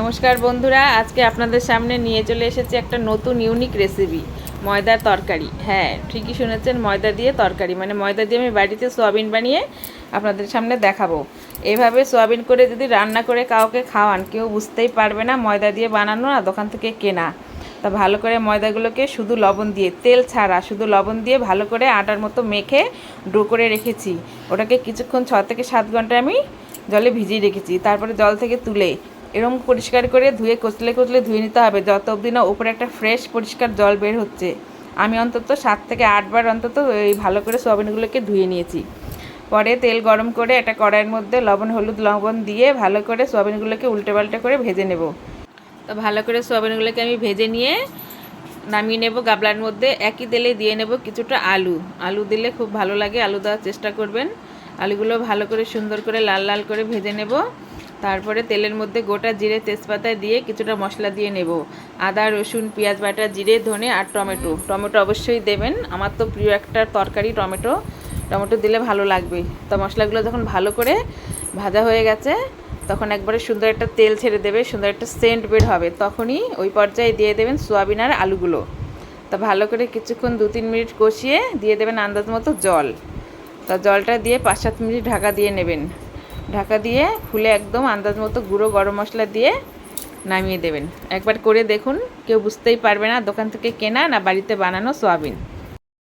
নমস্কার বন্ধুরা, আজকে আপনাদের সামনে নিয়ে চলে এসেছি একটা নতুন ইউনিক রেসিপি ময়দার তরকারি। হ্যাঁ ঠিকই শুনেছেন, ময়দা দিয়ে তরকারি। মানে ময়দা দিয়ে আমি বাড়িতে সোয়াবিন বানিয়ে আপনাদের সামনে দেখাবো। এভাবে সোয়াবিন করে যদি রান্না করে কাউকে খাওয়ান, কেউ বুঝতেই পারবে না ময়দা দিয়ে বানানো না দোকান থেকে কেনা। তা ভালো করে ময়দাগুলোকে শুধু লবণ দিয়ে, তেল ছাড়া শুধু লবণ দিয়ে ভালো করে আটার মতো মেখে ডো করে রেখেছি। ওটাকে কিছুক্ষণ ছ থেকে সাত ঘণ্টা আমি জলে ভিজিয়ে রেখেছি। তারপরে জল থেকে তুলে এরকম পরিষ্কার করে ধুয়ে, কচলে কচলে ধুয়ে নিতে হবে। যত অবধি না উপরে একটা ফ্রেশ পরিষ্কার জল বের হচ্ছে। আমি অন্তত সাত থেকে আটবার অন্তত এই ভালো করে সোয়াবিনগুলোকে ধুয়ে নিয়েছি। পরে তেল গরম করে একটা কড়াইয়ের মধ্যে লবণ, হলুদ লবণ দিয়ে ভালো করে সোয়াবিনগুলোকে উল্টে পাল্টে করে ভেজে নেব। তো ভালো করে সোয়াবিনগুলোকে আমি ভেজে নিয়ে নামিয়ে নেব গাবলার মধ্যে। একই তেলে দিয়ে নেব কিছুটা আলু। আলু দিলে খুব ভালো লাগে, আলু দেওয়ার চেষ্টা করবেন। আলুগুলো ভালো করে সুন্দর করে লাল লাল করে ভেজে নেব। তারপরে তেলের মধ্যে গোটা জিরে তেজপাতা দিয়ে কিছুটা মশলা দিয়ে নেব। আদা, রসুন, পেঁয়াজ বাটা, জিরে, ধনে আর টমেটো। টমেটো অবশ্যই দেবেন। আমার তো প্রিয় একটা তরকারি টমেটো। টমেটো দিলে ভালো লাগবে। তো মশলাগুলো যখন ভালো করে ভাজা হয়ে গেছে, তখন একবারে সুন্দর একটা তেল ছেড়ে দেবে, সুন্দর একটা সেন্ট বের হবে। তখনই ওই পর্যায়ে দিয়ে দেবেন সোয়াবিন আর আলুগুলো। তা ভালো করে কিছুক্ষণ দু তিন মিনিট কষিয়ে দিয়ে দেবেন আন্দাজ মতো জল। তা জলটা দিয়ে পাঁচ সাত মিনিট ঢাকা দিয়ে নেবেন। ঢাকা দিয়ে খুলে একদম আন্দাজ মতো গুঁড়ো গরম মশলা দিয়ে নামিয়ে দেবেন। একবার করে দেখুন, কেউ বুঝতেই পারবে না দোকান থেকে কেনা না বাড়িতে বানানো সোয়াবিন।